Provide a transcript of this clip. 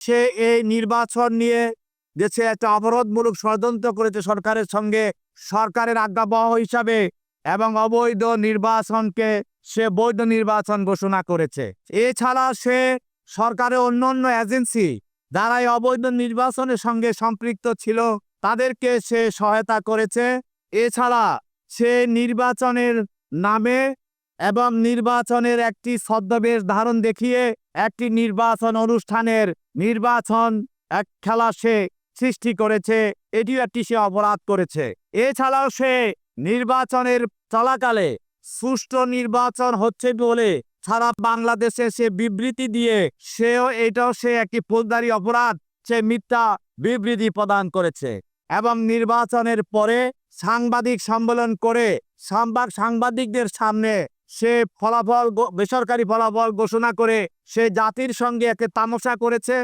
সে এই নির্বাচন নিয়ে দেশে একটা অবরোধমূলক ষড়যন্ত্র করেছে সরকারের সঙ্গে। সরকারের আজ্ঞাবহ হিসাবে এবং অবৈধ নির্বাচনকে সে বৈধ নির্বাচন ঘোষণা করেছে। এছাড়া সে সরকারের অন্য অন্য এজেন্সি যারা অবৈধ নির্বাচনের সঙ্গে সম্পৃক্ত ছিল, তাদেরকে সে সহায়তা করেছে। এছাড়া সে নির্বাচনের নামে এবং নির্বাচনের একটি ছদ্মবেশ ধারণ দেখিয়ে একটি নির্বাচন অনুষ্ঠানের নির্বাচন এক খেলা সে সৃষ্টি করেছে, এটিও একটি সে অপরাধ করেছে। এছাড়াও সে নির্বাচনের চলাকালে সুষ্ঠু নির্বাচন হচ্ছে বলে সারা বাংলাদেশে সে বিবৃতি দিয়ে সেও এটাও সে একটি ফৌজদারি অপরাধ, সে মিথ্যা বিবৃতি প্রদান করেছে এবং নির্বাচনের পরে সাংবাদিক সম্মেলন করে সংবাদ সাংবাদিকদের সামনে সে ফলাফল বেসরকারি ফলাফল ঘোষণা করে সে জাতির সঙ্গে একে তামাশা করেছে।